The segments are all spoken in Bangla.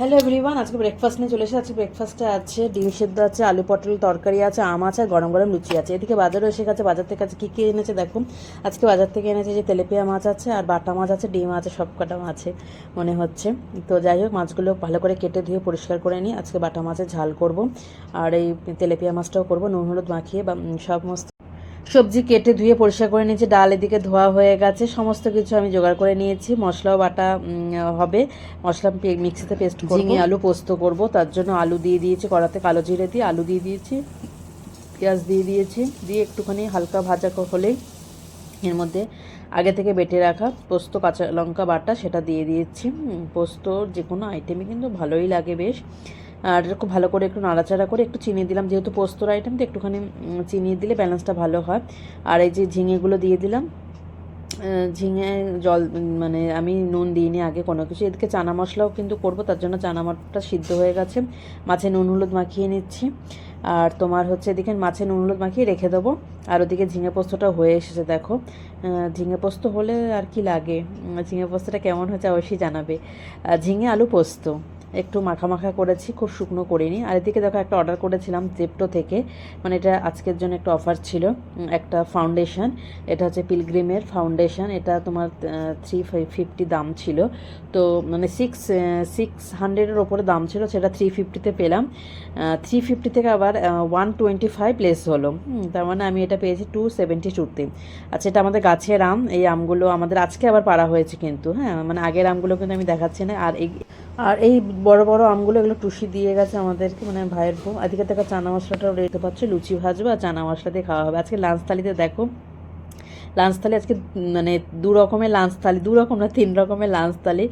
হ্যালো এভরিওয়ান আজকে ব্রেকফাস্ট নিয়ে চলে এসেছে। আজকে ব্রেকফাস্টে আছে, ডিম সেদ্ধ আছে, আলু পটল তরকারি আছে, আম আছে, আর গরম গরম লুচি আছে। এদিকে বাজারও এসে গেছে। বাজার থেকে আছে কী কী এনেছে দেখুন। আজকে বাজার থেকে এনেছে যে তেলেপিয়া মাছ আছে, আর বাটা মাছ আছে, ডিম আছে, সব কটা মাছে মনে হচ্ছে। তো যাই হোক, মাছগুলো ভালো করে কেটে ধুয়ে পরিষ্কার করে নিই আজকে বাটা মাছের ঝাল করব। আর এই তেলেপিয়া মাছটাও করব, নুন, হলুদ মাখিয়ে বা সমস্ত সবজি কেটে ধুয়ে পরিষ্কার করে নিয়েছি ডাল এদিকে ধোয়া হয়ে গেছে সমস্ত কিছু আমি জোগাড় করে নিয়েছি মশলাও বাটা হবে। মশলা মিক্সিতে পেস্ট ঝিঙে আলু পোস্ত করব তার জন্য আলু দিয়ে দিয়েছি কড়াতে কালো জিরে দিয়ে আলু দিয়ে দিয়েছি পেঁয়াজ দিয়ে দিয়েছি দিয়ে একটুখানি হালকা ভাজা হলেই এর মধ্যে আগে থেকে বেটে রাখা পোস্ত কাঁচা লঙ্কা বাটা সেটা দিয়ে দিয়েছি। উম, পোস্তর যে কোনো আইটেমই কিন্তু ভালোই লাগে বেশ। আর খুব ভালো করে একটু নাড়াচাড়া করে একটু চিনি দিলাম। যেহেতু পোস্তর আইটেম তো একটুখানি চিনি দিলে ব্যালেন্সটা ভালো হয়। আর এই যে ঝিঙেগুলো দিয়ে দিলাম ঝিঙে জল মানে আমি নুন দিইনি আগে কোনো কিছু। এদিকে চানা মশলাও কিন্তু করব, তার জন্য চানা মশলাটা সিদ্ধ হয়ে গেছে। মাছে নুন হলুদ মাখিয়ে নিচ্ছি। আর তোমার হচ্ছে এদিকে মাছে নুন হলুদ মাখিয়ে রেখে দেবো। আর ওদিকে ঝিঙে পোস্তটা হয়ে এসেছে, দেখো। ঝিঙে পোস্ত হলে আর কি লাগে? ঝিঙে পোস্তটা কেমন হয়েছে অবশ্যই জানাবে। ঝিঙে আলু পোস্ত। একটু মাখা করেছি, খুব শুকনো করিনি। আর এদিকে দেখো একটা অর্ডার করেছিলাম জেপটো থেকে। মানে এটা আজকের জন্য একটা অফার ছিল একটা ফাউন্ডেশন এটা হচ্ছে পিলগ্রিমের ফাউন্ডেশন এটা তোমার থ্রি ফিফটি দাম ছিল। তো মানে সিক্স সিক্স হান্ড্রেডের ওপরে দাম ছিল, সেটা থ্রি ফিফটিতে পেলাম। থ্রি ফিফটি থেকে আবার ওয়ান টোয়েন্টি ফাইভ প্লেস হলো। তার মানে আমি এটা পেয়েছি টু সেভেন্টি টুতে আচ্ছা এটা আমাদের গাছের আম। এই আমগুলো আমাদের আজকে আবার পাড়া হয়েছে কিন্তু হ্যাঁ? মানে আগের আমগুলো কিন্তু আমি দেখাচ্ছি না। আর এই আর এই বড় বড় আমগুলো এগুলো টুসি দিয়ে গেছে আমাদেরকে মানে ভাইয়ের বউ। এদিকে দেখো চানা মশলাটাও রেখে পাচ্ছে? লুচি ভাজবো আর চানা মশলা দিয়ে খাওয়া হবে। আজকে লাঞ্চ থালিতে দেখো, লাঞ্চ থালি আজকে মানে দু রকমের লাঞ্চ থালি, দু রকম না, তিন রকমের লাঞ্চ থালি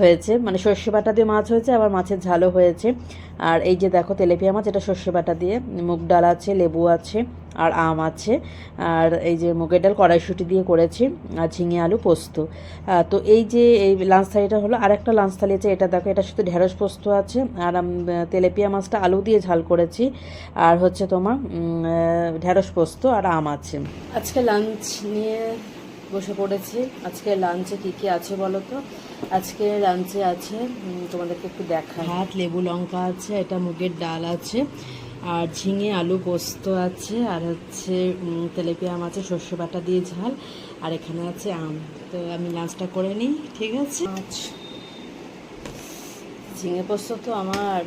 হয়েছে। মানে সর্ষে বাটা দিয়ে মাছ হয়েছে, আবার মাছের ঝালও হয়েছে। আর এই যে দেখো তেলেপিয়া মাছ, এটা সর্ষে বাটা দিয়ে। মুগ ডাল আছে, লেবু আছে। আর আম আছে। আর এই যে মুগের ডাল কড়াইশুটি দিয়ে করেছি আর ঝিঙে আলু পোস্ত। তো এই যে এই লাঞ্চ থালিটা হলো আর একটা লাঞ্চ থালি আছে এটা দেখো এটা শুধু ঢেঁড়স পোস্ত আছে আর তেলেপিয়া মাছটা আলু দিয়ে ঝাল করেছি। আর হচ্ছে তোমার ঢেঁড়স পোস্ত আর আম আছে। আজকে লাঞ্চ নিয়ে বসে পড়েছি। আজকে লাঞ্চে কি কি আছে বলো তো? আজকে লাঞ্চে আছে তোমাদেরকে একটু দেখা ভাত লেবু লঙ্কা আছে এটা মুগের ডাল আছে। আর ঝিঙে, আলু পোস্ত আছে, আর হচ্ছে তেলেপিয়া আছে, সর্ষে বাটা দিয়ে ঝাল, আর এখানে আছে আম। তো আমি লাঞ্চটা করে নিই, ঠিক আছে? ঝিঙে পোস্ত তো আমার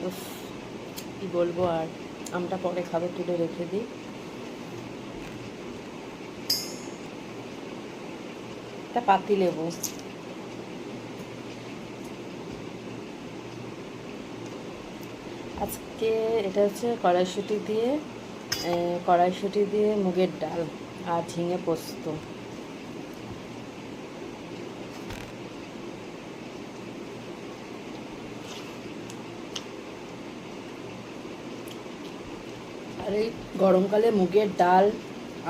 কি বলব আর, আমটা পরে খাবে, তুলে রেখে দিই। একটা পাতি লেবু। আজকে এটা হচ্ছে কড়াইশুঁটি দিয়ে কড়াইশুঁটি দিয়ে মুগের ডাল আর ঝিঙে পোস্ত। আর এই গরমকালে মুগের ডাল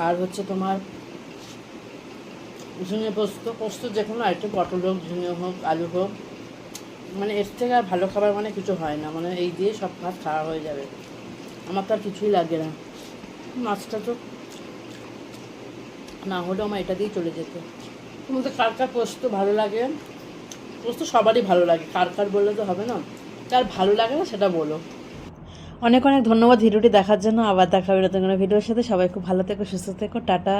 আর হচ্ছে তোমার ঝিঙে পোস্ত পোস্ত যে কোনো আইটেম পটল হোক, ঝিঙে হোক, আলু হোক মানে এর থেকে আর ভালো খাবার মানে কিছু হয় না। মানে এই দিয়ে সব ভাত খাওয়া হয়ে যাবে। আমার তো আর কিছুই লাগে না। মাছটা তো না হলেও আমার এটা দিয়েই চলে যেত। তোমাদের কার কার পোস্ত ভালো লাগে? পোস্ত সবারই ভালো লাগে। কার কার বললে তো হবে না। কার ভালো লাগে না সেটা বলো। অনেক অনেক ধন্যবাদ ভিডিওটি দেখার জন্য। আবার দেখা হবে নতুন কোনো ভিডিওর সাথে। সবাই খুব ভালো থেকো, সুস্থ থেকো। টাটা।